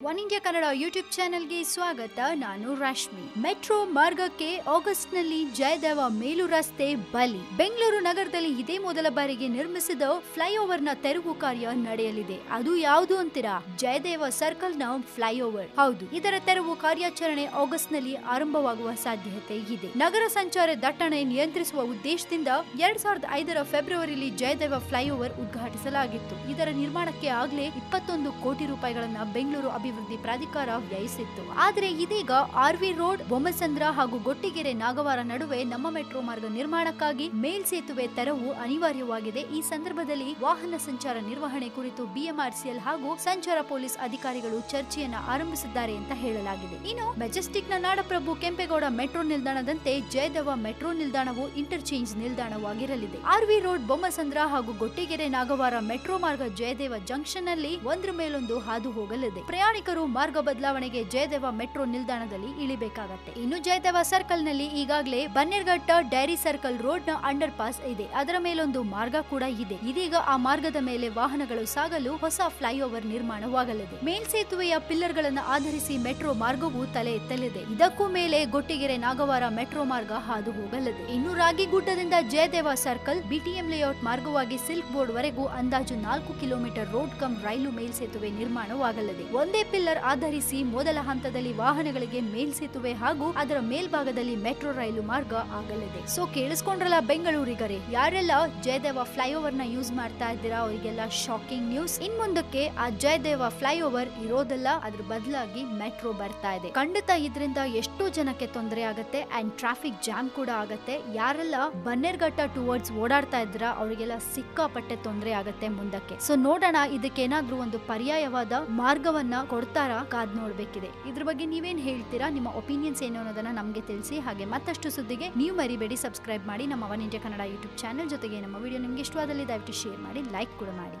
One India Kannada YouTube ಚಾನೆಲ್ಗೆ ಸ್ವಾಗತ. ನಾನು ರಶ್ಮಿ. ಮೆಟ್ರೋ ಮಾರ್ಗಕ್ಕೆ ಆಗಸ್ಟ್ನಲ್ಲಿ ಜಯದೇವ ಮೇಲು ರಸ್ತೆ ಬಲಿ. ಬೆಂಗಳೂರು ನಗರದಲ್ಲಿ ಇದೇ ಮೊದಲ ಬಾರಿಗೆ ನಿರ್ಮಿಸಿದ ಫ್ಲೈಓವರ್ನ ತೆರವು ಕಾರ್ಯ ನಡೆಯಲಿದೆ. ಅದು ಯಾವುದು ಅಂತೀರಾ? ಜಯದೇವ ಸರ್ಕಲ್ನ ಫ್ಲೈಓವರ್. ಹೌದು, ಇದರ ತೆರವು ಕಾರ್ಯಾಚರಣೆ ಆಗಸ್ಟ್ನಲ್ಲಿ ಆರಂಭವಾಗುವ ಸಾಧ್ಯತೆ ಇದೆ. ನಗರ ಸಂಚಾರ ದಟ್ಟಣೆ ನಿಯಂತ್ರಿಸುವ ಉದ್ದೇಶದಿಂದ ಎರಡ್ ಸಾವಿರದ ಐದರ ಫೆಬ್ರವರಿಯಲ್ಲಿ ಜಯದೇವ ಫ್ಲೈಓವರ್ ಉದ್ಘಾಟಿಸಲಾಗಿತ್ತು. ಇದರ ನಿರ್ಮಾಣಕ್ಕೆ ಆಗ್ಲೇ ಇಪ್ಪತ್ತೊಂದು ಕೋಟಿ ರೂಪಾಯಿಗಳನ್ನ ಬೆಂಗಳೂರು ಅಭಿವೃದ್ಧಿ ಪ್ರಾಧಿಕಾರ ವ್ಯಯಿಸಿತ್ತು. ಆದರೆ ಇದೀಗ ಆರ್ವಿ ರೋಡ್, ಬೊಮ್ಮಸಂದ್ರ ಹಾಗೂ ಗೊಟ್ಟಿಗೆರೆ ನಾಗವಾರ ನಡುವೆ ನಮ್ಮ ಮೆಟ್ರೋ ಮಾರ್ಗ ನಿರ್ಮಾಣಕ್ಕಾಗಿ ಮೇಲ್ಸೇತುವೆ ತೆರವು ಅನಿವಾರ್ಯವಾಗಿದೆ. ಈ ಸಂದರ್ಭದಲ್ಲಿ ವಾಹನ ಸಂಚಾರ ನಿರ್ವಹಣೆ ಕುರಿತು ಬಿಎಂಆರ್ಸಿಎಲ್ ಹಾಗೂ ಸಂಚಾರ ಪೊಲೀಸ್ ಅಧಿಕಾರಿಗಳು ಚರ್ಚೆಯನ್ನ ಆರಂಭಿಸಿದ್ದಾರೆ ಅಂತ ಹೇಳಲಾಗಿದೆ. ಇನ್ನು ಮೆಜೆಸ್ಟಿಕ್ನ ನಾಡಪ್ರಭು ಕೆಂಪೇಗೌಡ ಮೆಟ್ರೋ ನಿಲ್ದಾಣದಂತೆ ಜಯದೇವ ಮೆಟ್ರೋ ನಿಲ್ದಾಣವು ಇಂಟರ್ಚೇಂಜ್ ನಿಲ್ದಾಣವಾಗಿರಲಿದೆ. ಆರ್ವಿ ರೋಡ್, ಬೊಮ್ಮಸಂದ್ರ ಹಾಗೂ ಗೊಟ್ಟಿಗೆರೆ ನಾಗವಾರ ಮೆಟ್ರೋ ಮಾರ್ಗ ಜಯದೇವ ಜಂಕ್ಷನ್ನಲ್ಲಿ ಒಂದ್ರ ಮೇಲೊಂದು ಹಾದು ಹೋಗಲಿದೆ. ಪ್ರಯಾಣಿಕರು ಮಾರ್ಗ ಬದಲಾವಣೆಗೆ ಜಯದೇವ ಮೆಟ್ರೋ ನಿಲ್ದಾಣದಲ್ಲಿ ಇಳಿಬೇಕಾಗತ್ತೆ. ಇನ್ನು ಜಯದೇವ ಸರ್ಕಲ್ನಲ್ಲಿ ಈಗಾಗಲೇ ಬನ್ನೇರ್ಘಟ್ಟ ಡೈರಿ ಸರ್ಕಲ್ ರೋಡ್ನ ಅಂಡರ್ ಪಾಸ್ ಇದೆ. ಅದರ ಮೇಲೊಂದು ಮಾರ್ಗ ಕೂಡ ಇದೆ. ಇದೀಗ ಆ ಮಾರ್ಗದ ಮೇಲೆ ವಾಹನಗಳು ಸಾಗಲು ಹೊಸ ಫ್ಲೈಓವರ್ ನಿರ್ಮಾಣವಾಗಲಿದೆ. ಮೇಲ್ಸೇತುವೆಯ ಪಿಲ್ಲರ್ ಗಳನ್ನ ಆಧರಿಸಿ ಮೆಟ್ರೋ ಮಾರ್ಗವು ತಲೆ ಎತ್ತಲಿದೆ. ಇದಕ್ಕೂ ಮೇಲೆ ಗೊಟ್ಟಿಗೆರೆ ನಾಗವಾರ ಮೆಟ್ರೋ ಮಾರ್ಗ ಹಾದು ಹೋಗಲಿದೆ. ಇನ್ನು ರಾಗಿಗುಡ್ಡದಿಂದ ಜಯದೇವ ಸರ್ಕಲ್ ಬಿಟಿಎಂ ಲೇಔಟ್ ಮಾರ್ಗವಾಗಿ ಸಿಲ್ಕ್ ಬೋರ್ಡ್ ವರೆಗೂ ಅಂದಾಜು ನಾಲ್ಕು ಕಿಲೋಮೀಟರ್ ರೋಡ್ ಕಮ್ ರೈಲು ಮೇಲ್ಸೇತುವೆ ನಿರ್ಮಾಣವಾಗಲಿದೆ. ಒಂದೇ ಪಿಲ್ಲರ್ ಆಧರಿಸಿ ಮೊದಲ ಹಂತದಲ್ಲಿ ವಾಹನಗಳಿಗೆ ಮೇಲ್ಸೇತುವೆ ಹಾಗೂ ಅದರ ಮೇಲ್ಭಾಗದಲ್ಲಿ ಮೆಟ್ರೋ ರೈಲು ಮಾರ್ಗ ಆಗಲಿದೆ. ಸೊ ಕೇಳಿಸ್ಕೊಂಡ್ರಲ್ಲ ಬೆಂಗಳೂರಿಗರೇ, ಯಾರೆಲ್ಲ ಜಯದೇವ ಫ್ಲೈಓವರ್ನ ಯೂಸ್ ಮಾಡ್ತಾ ಇದ್ದೀರಾ ಅವರಿಗೆಲ್ಲ ಶಾಕಿಂಗ್ ನ್ಯೂಸ್ ಇನ್ ಮುಂದಕ್ಕೆ ಆ ಜಯದೇವ ಫ್ಲೈಓವರ್ ಇರೋದಲ್ಲ, ಅದ್ರ ಬದಲಾಗಿ ಮೆಟ್ರೋ ಬರ್ತಾ ಇದೆ. ಖಂಡಿತ ಇದರಿಂದ ಎಷ್ಟೋ ಜನಕ್ಕೆ ತೊಂದರೆ ಆಗುತ್ತೆ ಅಂಡ್ ಟ್ರಾಫಿಕ್ ಜಾಮ್ ಕೂಡ ಆಗತ್ತೆ. ಯಾರೆಲ್ಲ ಬನ್ನೇರ್ಘಟ್ಟ ಟುವರ್ಡ್ಸ್ ಓಡಾಡ್ತಾ ಇದ್ದೀರಾ, ಅವರಿಗೆಲ್ಲ ಸಿಕ್ಕಾಪಟ್ಟೆ ತೊಂದರೆ ಆಗತ್ತೆ ಮುಂದಕ್ಕೆ. ಸೊ ನೋಡೋಣ ಇದಕ್ಕೆ ಏನಾದ್ರೂ ಒಂದು ಪರ್ಯಾಯವಾದ ಮಾರ್ಗವನ್ನ ಕೊಡ್ತಾರಾ ಕಾದ್ ನೋಡ್ಬೇಕಿದೆ. ಇದ್ರ ಬಗ್ಗೆ ನೀವೇನ್ ಹೇಳ್ತೀರಾ? ನಿಮ್ಮ ಒಪಿನಿಯನ್ಸ್ ಏನು ಅನ್ನೋದನ್ನ ನಮಗೆ ತಿಳಿಸಿ. ಹಾಗೆ ಮತ್ತಷ್ಟು ಸುದ್ದಿಗೆ ನೀವು ಮರಿಬೇಡಿ. ಸಬ್ಸ್ಕ್ರೈಬ್ ಮಾಡಿ ನಮ್ಮ one India Kannada YouTube channel ಜೊತೆಗೆ ನಮ್ಮ ವಿಡಿಯೋ ನಿಮ್ಗೆ ಇಷ್ಟವಾದಲ್ಲಿ ದಯವಿಟ್ಟು ಶೇರ್ ಮಾಡಿ ಲೈಕ್ ಕೂಡ ಮಾಡಿ.